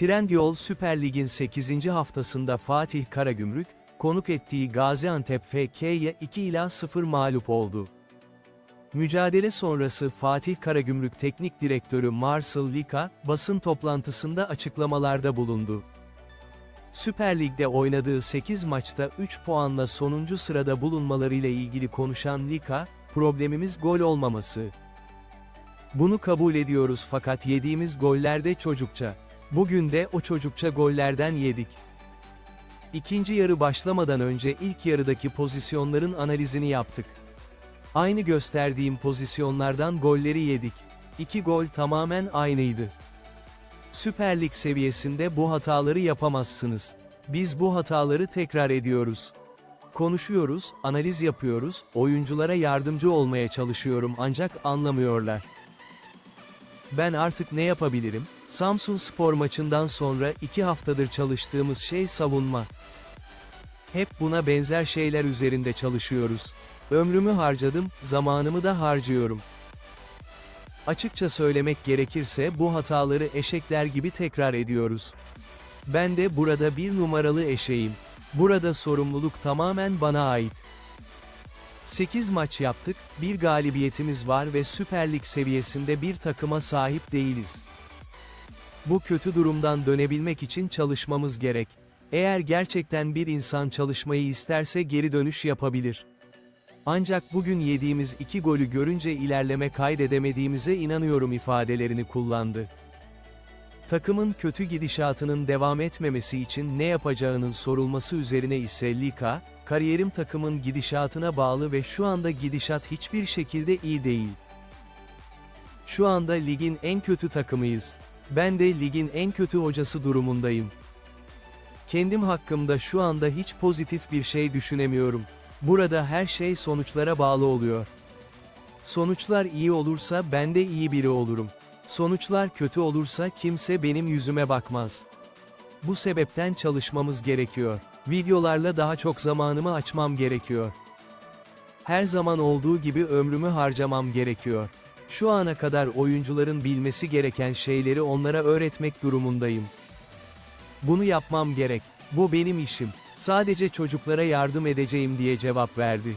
Trendyol Süper Lig'in 8. haftasında Fatih Karagümrük, konuk ettiği Gaziantep FK'ye 2 ila 0 mağlup oldu. Mücadele sonrası Fatih Karagümrük Teknik Direktörü Marcel Lika, basın toplantısında açıklamalarda bulundu. Süper Lig'de oynadığı 8 maçta 3 puanla sonuncu sırada bulunmalarıyla ilgili konuşan Lika, problemimiz gol olmaması. Bunu kabul ediyoruz fakat yediğimiz gollerde çocukça. Bugün de o çocukça gollerden yedik. İkinci yarı başlamadan önce ilk yarıdaki pozisyonların analizini yaptık. Aynı gösterdiğim pozisyonlardan golleri yedik. İki gol tamamen aynıydı. Süper Lig seviyesinde bu hataları yapamazsınız. Biz bu hataları tekrar ediyoruz. Konuşuyoruz, analiz yapıyoruz, oyunculara yardımcı olmaya çalışıyorum ancak anlamıyorlar. Ben artık ne yapabilirim? Samsun Spor maçından sonra iki haftadır çalıştığımız şey savunma. Hep buna benzer şeyler üzerinde çalışıyoruz. Ömrümü harcadım, zamanımı da harcıyorum. Açıkça söylemek gerekirse bu hataları eşekler gibi tekrar ediyoruz. Ben de burada bir numaralı eşeğim. Burada sorumluluk tamamen bana ait. 8 maç yaptık, bir galibiyetimiz var ve Süper Lig seviyesinde bir takıma sahip değiliz. Bu kötü durumdan dönebilmek için çalışmamız gerek. Eğer gerçekten bir insan çalışmayı isterse geri dönüş yapabilir. Ancak bugün yediğimiz iki golü görünce ilerleme kaydedemediğimize inanıyorum ifadelerini kullandı. Takımın kötü gidişatının devam etmemesi için ne yapacağının sorulması üzerine ise Lika, kariyerim takımın gidişatına bağlı ve şu anda gidişat hiçbir şekilde iyi değil. Şu anda ligin en kötü takımıyız. Ben de ligin en kötü hocası durumundayım. Kendim hakkımda şu anda hiç pozitif bir şey düşünemiyorum. Burada her şey sonuçlara bağlı oluyor. Sonuçlar iyi olursa ben de iyi biri olurum. Sonuçlar kötü olursa kimse benim yüzüme bakmaz. Bu sebepten çalışmamız gerekiyor. Videolarla daha çok zamanımı açmam gerekiyor. Her zaman olduğu gibi ömrümü harcamam gerekiyor. Şu ana kadar oyuncuların bilmesi gereken şeyleri onlara öğretmek durumundayım. Bunu yapmam gerek. Bu benim işim. Sadece çocuklara yardım edeceğim diye cevap verdi.